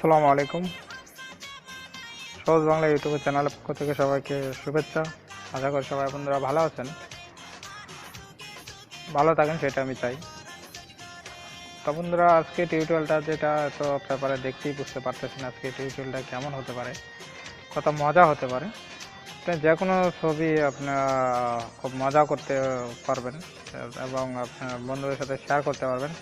আসসালামু আলাইকুম। সহজ বাংলা ইউটিউব চ্যানেলের পক্ষ থেকে সবাইকে শুভেচ্ছা। আশা করি সবাই বন্ধুরা ভালো আছেন। ভালো থাকেন, সেটা আমি চাই। তো বন্ধুরা আজকে টিউটোরিয়ালটা যেটা, তো ব্যাপারে দেখতেই বুঝতে পারতেছেন আজকে টিউটোরিয়ালটা কেমন হতে পারে, কত মজা হতে পারে। যে কোনো ছবি আপনার খুব মজা করতে পারবেন, এবং আপনার বন্ধুদের সাথে শেয়ার করতে পারবেন।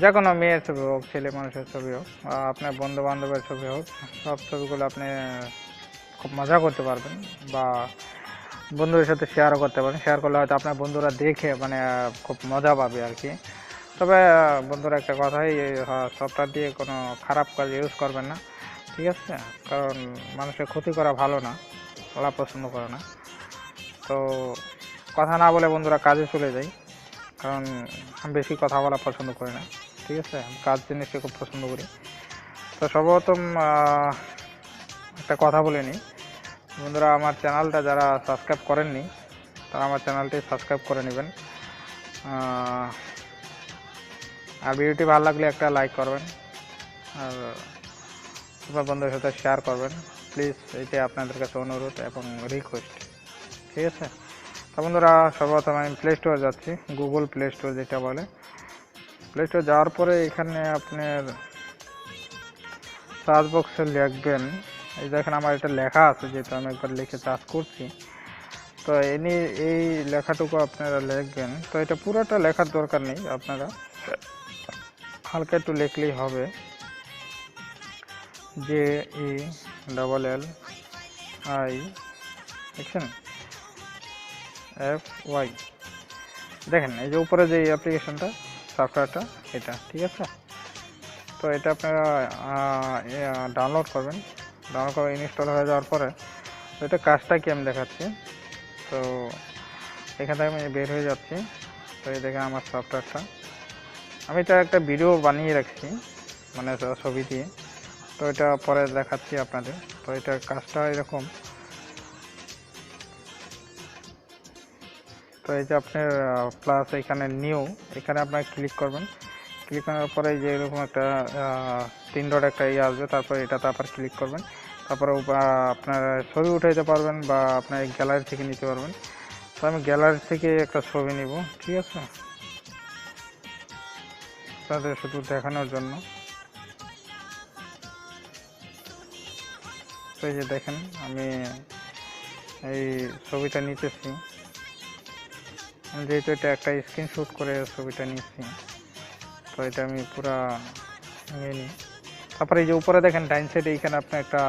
যে কোনো মেয়ের ছবি হোক, ছেলে মানুষের ছবি হোক আপনার বন্ধু বান্ধবের ছবি হোক, সব ছবিগুলো আপনি খুব মজা করতে পারবেন বা বন্ধুদের সাথে শেয়ারও করতে পারেন শেয়ার করলে হয়তো আপনার বন্ধুরা দেখে মানে খুব মজা পাবে আর কি। তবে বন্ধুরা, একটা কথাই সফটওয়্যার দিয়ে কোনো খারাপ কাজ ইউজ করবেন না, ঠিক আছে? কারণ মানুষের ক্ষতি করা ভালো না, ওরা পছন্দ করে না। তো কথা না বলে বন্ধুরা কাজে চলে যাই কারণ বেশি কথা বলা পছন্দ করি না। ঠিক আছে কাজ জিনিসকে খুব পছন্দ করি। তো সর্বপ্রথম একটা কথা বলে নিই। বন্ধুরা, আমার চ্যানেলটা যারা সাবস্ক্রাইব করেননি, তারা আমার চ্যানেলটি সাবস্ক্রাইব করে নেবেন। আর ভিডিওটি ভালো লাগলে একটা লাইক করবেন, আর আপনার বন্ধুদের সাথে শেয়ার করবেন। প্লিজ, এটাই আপনাদের কাছে অনুরোধ এবং রিকোয়েস্ট। ঠিক আছে? তো বন্ধুরা, সর্বপ্রথম আমি প্লে স্টোর যাচ্ছি গুগল প্লে স্টোর যেটা বলে। প্লে যাওয়ার পরে এখানে আপনার সার্চ বক্সে লিখবেন। এই দেখেন আমার এটা লেখা আছে, যেহেতু আমি একবার লিখে চার্জ করছি। তো এনি এই লেখাটুকু আপনারা লিখবেন। তো এটা পুরোটা লেখার দরকার নেই আপনারা। হালকা একটু লিখলেই হবে। J E double L I দেখছেন? এফ ওয়াই দেখেন, এই যে উপরে যে অ্যাপ্লিকেশনটা সফটওয়্যারটা, এটা, ঠিক আছে? তো এটা আপনারা ডাউনলোড করবেন। ডাউনলোড করে ইনস্টল হয়ে যাওয়ার পরে এটা কাজটা কি আমি দেখাচ্ছি? তো এখান থেকে আমি বের হয়ে যাচ্ছি। তো এই দেখে আমার সফটওয়্যারটা। আমি এটা একটা ভিডিও বানিয়ে রাখছি মানে ছবি দিয়ে। তো এটা পরে দেখাচ্ছি আপনাদের। তো এটার কাজটা এরকম। তো এই যে আপনার প্লাস এখানে নিউ এখানে আপনার ক্লিক করবেন। ক্লিক করার পরে যে এরকম একটা তিন ডট একটা ইয়ে আসবে, তারপর এটা তারপর ক্লিক করবেন। তারপরে আপনার ছবি উঠাইতে পারবেন বা আপনার গ্যালারি থেকে নিতে পারবেন। তো আমি গ্যালারি থেকে একটা ছবি নিব, ঠিক আছে? তাদের শুধু দেখানোর জন্য। তো এই যে দেখেন, আমি এই ছবিটা নিতেছি। যেহেতু এটা একটা স্ক্রিনশট করে ছবিটা নিচ্ছি তো এটা আমি পুরা নিয়ে তারপরে এই যে উপরে দেখেন ডাইন সাইডে এইখানে আপনি একটা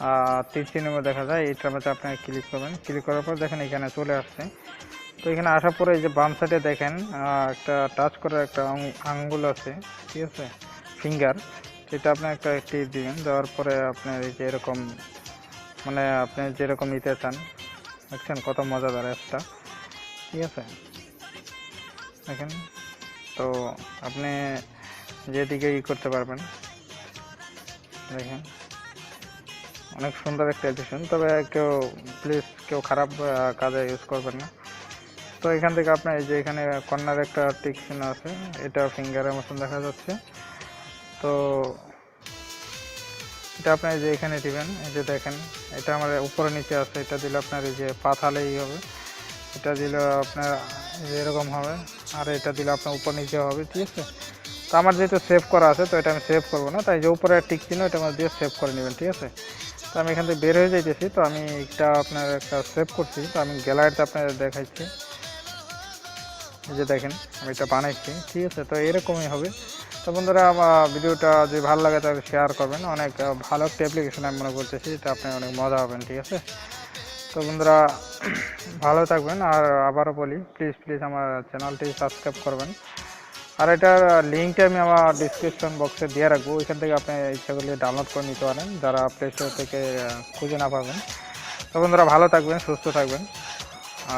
আহ, তীর চিহ্ন দেখা যায় এইটার মধ্যে আপনি ক্লিক করবেন। ক্লিক করার পর দেখেন এখানে চলে আসছে। তো এখানে আসার পরে এই যে বাম সাইডে দেখেন একটা টাচ করার একটা আঙ্গুল আছে ঠিক আছে? ফিঙ্গার সেটা আপনি একটা টিপ দিবেন দেওয়ার পরে আপনার এই যে এরকম মানে আপনি যেরকম নিতে চান দেখছেন কত মজাদার অ্যাপটা ঠিক আছে দেখেন তো আপনি যেদিকে ই করতে পারবেন, দেখেন। অনেক সুন্দর একটা এডিশন তবে কেউ প্লিজ কেউ খারাপ কাজে ইউজ করবেন না। তো এখান থেকে আপনার এই যে এখানে কর্নার একটা টিক চিহ্ন আছে, এটা ফিঙ্গারের মতন দেখা যাচ্ছে। তো এটা আপনার যে এখানে দিবেন, এই যে দেখেন, এটা আমার উপরে নিচে আছে, এটা দিলে আপনার এই যে পাথালেই হবে। এটা দিলে আপনার এরকম হবে। আর এটা দিলে আপনার উপর নিচে হবে, ঠিক আছে? তো আমার যেহেতু সেভ করা আছে, তো এটা আমি সেভ করব না। তাই যে উপরে টিক চিহ্ন, এটা আমার দিয়ে সেভ করে নেবেন, ঠিক আছে? তো আমি এখান থেকে বের হয়ে যাইতেছি, তো আমি এটা আপনার একটা সেভ করছি। তো আমি গ্যালারিতে আপনাদের দেখাচ্ছি যে দেখেন, আমি এটা বানাইছি, ঠিক আছে? তো এরকমই হবে। তো বন্ধুরা ভিডিওটা যদি ভালো লাগে তাহলে শেয়ার করবেন। অনেক ভালো একটা অ্যাপ্লিকেশন আমি মনে করতেছি এটা আপনি অনেক মজা হবেন ঠিক আছে? তো বন্ধুরা, ভালো থাকবেন আর আবারও বলি প্লিজ প্লিজ আমার চ্যানেলটি সাবস্ক্রাইব করবেন। আর এটার লিঙ্কটা আমি আমার ডিসক্রিপশন বক্সে দিয়ে রাখব, ওইখান থেকে আপনি ইচ্ছা করলে ডাউনলোড করে নিতে পারেন, যারা প্লে স্টোর থেকে খুঁজে না পাবেন। তো বন্ধুরা, ভালো থাকবেন, সুস্থ থাকবেন,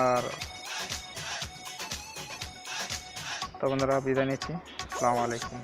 আর তো বন্ধুরা, বিদায় নিচ্ছি। আসসালামু আলাইকুম।